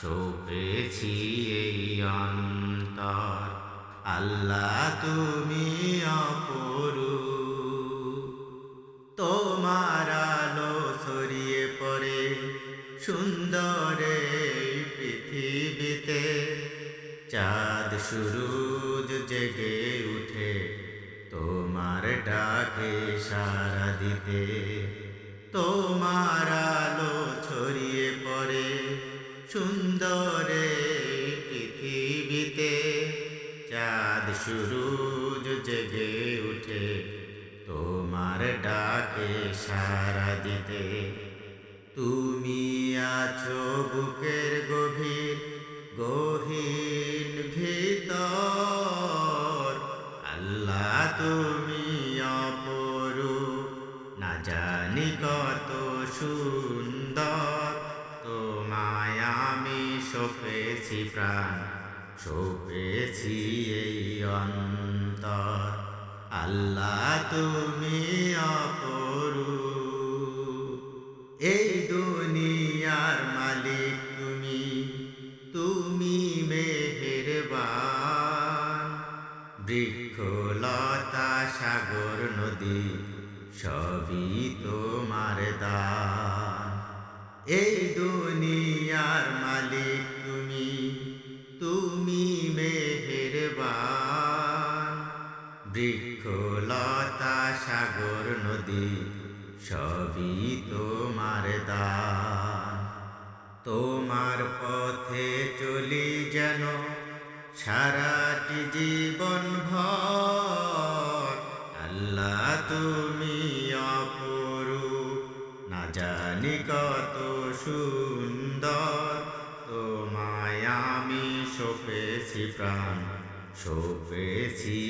সপেছি এই অন্তর। আল্লাহ, তুমি অপরু তোমার আলো ছড়িয়ে পড়ে সুন্দরে পৃথিবীতে। চাঁদ সুরুজ জেগে উঠে তোমার ডাকে সারা দিতে। তোমার সুরুজ জেগে উঠে, তোমার ডাকে সারা দিতে। তুমি আছো বুকের গভীর, গহীন ভিতর। আল্লাহ তুমি অপরু না জানি কত সুন্দর। তোমায় আমি সপেছি প্রাণ, সপেছি অন্তর। আল্লাহ তুমি অপরু এই দুনিয়ার মালিক তুমি তুমি মেহেরবান। বৃক্ষলতা, সাগর, নদী, সবই তোমার দান। এই দুনিয়ার মালিক তুমি তুমি বৃক্ষলতা সাগর নদী, সবই তোমার দান। তোমার পথে চলি যেন সারাটি জীবন ভর। আল্লাহ তুমি অপরু না জানি কত সুন্দর। তোমায় আমি সপেছি প্রাণ, সপেছি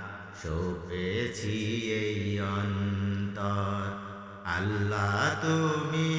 সপেছি এই অন্তর। আল্লাহ তুমি